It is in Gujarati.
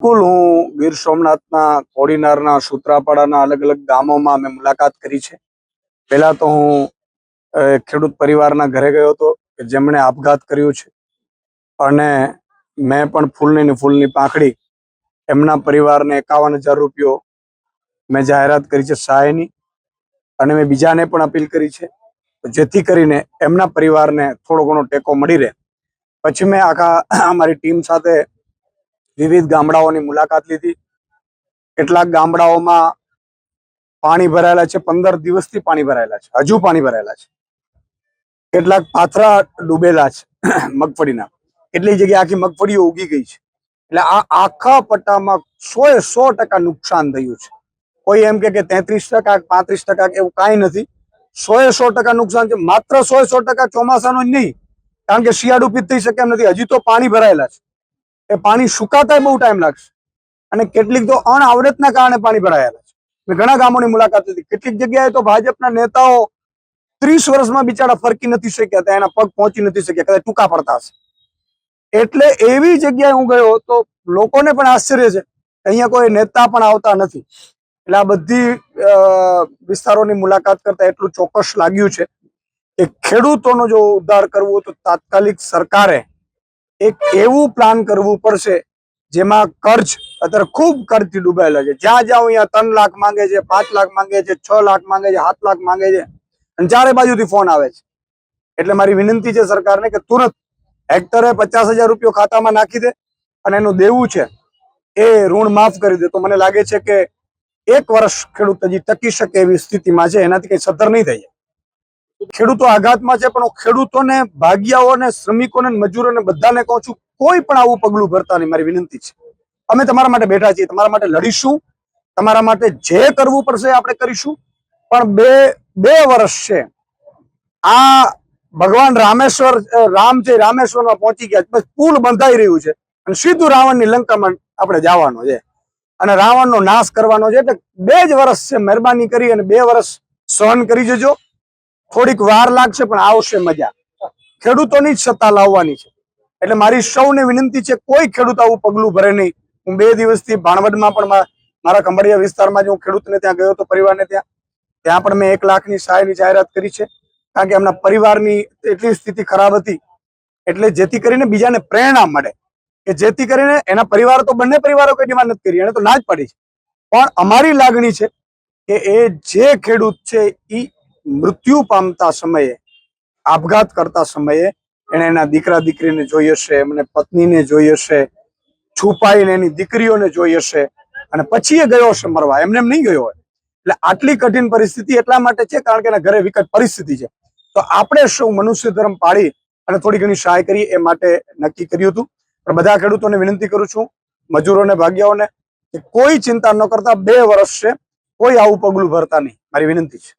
બિલકુલ હું ગીર સોમનાથના, કોડીનારના, સુત્રાપાડાના અલગ અલગ ગામોમાં મેં મુલાકાત કરી છે. પહેલા તો હું ખેડૂત પરિવારના ઘરે ગયો હતો કે જેમણે આપઘાત કર્યું છે. અને મેં પણ ફૂલની ને ફૂલની પાંખડી, એમના પરિવારને એકાવન હજાર રૂપિયો મેં જાહેરાત કરી છે સહાયની. અને મેં બીજાને પણ અપીલ કરી છે જેથી કરીને એમના પરિવારને થોડો ઘણો ટેકો મળી રહે. પછી મેં આખા અમારી ટીમ સાથે વિવિધ ગામડાઓની મુલાકાત લીધી. કેટલાક ગામડાઓમાં પાણી ભરાયેલા છે, પંદર દિવસથી પાણી ભરાયેલા છે, હજુ પાણી ભરાયેલા છે. કેટલાક પાથરા ડૂબેલા છે મગફળીના. કેટલી જગ્યાએ આખી મગફળીઓ ઉગી ગઈ છે. એટલે આ આખા પટ્ટામાં સો એ સો ટકા નુકસાન થયું છે. કોઈ એમ કે તેત્રીસ ટકા પાંત્રીસ ટકા એવું કાંઈ નથી. સો એ સો ટકા નુકસાન છે, માત્ર સો એ સો ટકા ચોમાસાનું જ નહીં. કારણ કે શિયાળુ પીત થઈ શકે એમ નથી. હજી તો પાણી ભરાયેલા છે. એ પાણી સુકાતા બહુ ટાઈમ લાગશે. અને કેટલીક તો અણઆવરતના કારણે પાણી ભરાયેલા છે. મેં ઘણા ગામોની મુલાકાત લીધી. કેટલીક જગ્યાએ તો ભાજપના નેતાઓ ત્રીસ વર્ષમાં બિચારા ફરકી નથી શક્યા, ત્યાં એના પગ પહોંચી નથી શક્યા, કદાચ ટૂંકા પડતા હશે. એટલે એવી જગ્યાએ હું ગયો તો લોકોને પણ આશ્ચર્ય છે અહીંયા કોઈ નેતા પણ આવતા નથી. એટલે આ બધી વિસ્તારોની મુલાકાત કરતા એટલું ચોક્કસ લાગ્યું છે કે ખેડૂતોનો જો ઉદ્ધાર કરવો તો તાત્કાલિક સરકારે એક એવું પ્લાન કરવું પડશે જેમાં કર્જ અત્યારે ખૂબ કરતી ડૂબાયેલા છે. જ્યાં જ્યાં અહીંયા ત્રણ લાખ માંગે છે, પાંચ લાખ માંગે છે, છ લાખ માંગે છે, સાત લાખ માંગે છે, અને ચારે બાજુથી ફોન આવે છે. એટલે મારી વિનંતી છે સરકારને કે તુરંત હેક્ટરે પચાસ હજાર રૂપિયો ખાતામાં નાખી દે અને એનું દેવું છે એ ઋણ માફ કરી દે. તો મને લાગે છે કે એક વર્ષ ખેડૂત હજી ટકી શકે એવી સ્થિતિમાં છે, એનાથી કઈ સતર નહીં થઈ જાય ખેડૂતો આઘાતમાં છે, પણ હું ખેડૂતોને, ભાગિયાઓને, શ્રમિકોને, મજૂરોને બધાને કહું છું, કોઈ પણ આવું પગલું ભરતા નહીં મારી વિનંતી છે. અમે તમારા માટે બેઠા છીએ, તમારા માટે લડીશું, તમારા માટે જે કરવું પડશે આપણે કરીશું. પણ બે બે વર્ષ છે, આ ભગવાન રામેશ્વર રામ છે, રામેશ્વરમાં પહોંચી ગયા. બસ પુલ બંધાઈ રહ્યું છે, અને સીધું રાવણની લંકામાં આપણે જવાનો છે. અને રાવણનો નાશ કરવાનો છે, એટલે બે જ વર્ષ છે, મહેરબાની કરી અને બે વર્ષ સહન કરી જજો. થોડીક વાર લાગશે, પણ આવશે મજા. ખેડૂતોની જ સત્તા લાવવાની છે. એટલે મારી સૌને વિનંતી છે, કોઈ ખેડૂત આવું પગલું ભરે નહીં. હું બે દિવસથી ભાણવડમાં પણ મારા કંબડિયા વિસ્તારમાં જે હું ખેડૂતને ત્યાં ગયો હતો, પરિવારને ત્યાં. ત્યાં પણ મેં એક લાખની સહાયની જાહેરાત કરી છે. કારણ કે એમના પરિવારની એટલી સ્થિતિ ખરાબ હતી. એટલે જેથી કરીને બીજાને પ્રેરણા મળે. કે જેથી કરીને એના પરિવાર તો બંને પરિવારો કોઈ ડિમાન્ડ નથી કરી, એને તો ના જ પડી છે. પણ અમારી લાગણી છે કે એ જે ખેડૂત છે એ મૃત્યુ પામતા સમયે, આપઘાત કરતા સમયે એને એના દીકરા દીકરીને જોઈ હશે, એમને પત્નીને જોઈ હશે, છુપાઈને એની દીકરીઓને જોઈ હશે અને પછી એ ગયો હશે મરવા. એમને એમ નહીં ગયો હોય. એટલે આટલી કઠિન પરિસ્થિતિ એટલા માટે છે કારણ કે એના ઘરે વિકટ પરિસ્થિતિ છે. તો આપણે સૌ મનુષ્ય ધર્મ પાળી અને થોડી ઘણી સહાય કરીએ એ માટે નક્કી કર્યું હતું. પણ બધા ખેડૂતોને વિનંતી કરું છું, મજૂરોને ભાગ્યાઓને કોઈ ચિંતા ન કરતા બે વર્ષ છે, કોઈ આવું પગલું ભરતા નહીં. મારી વિનંતી છે.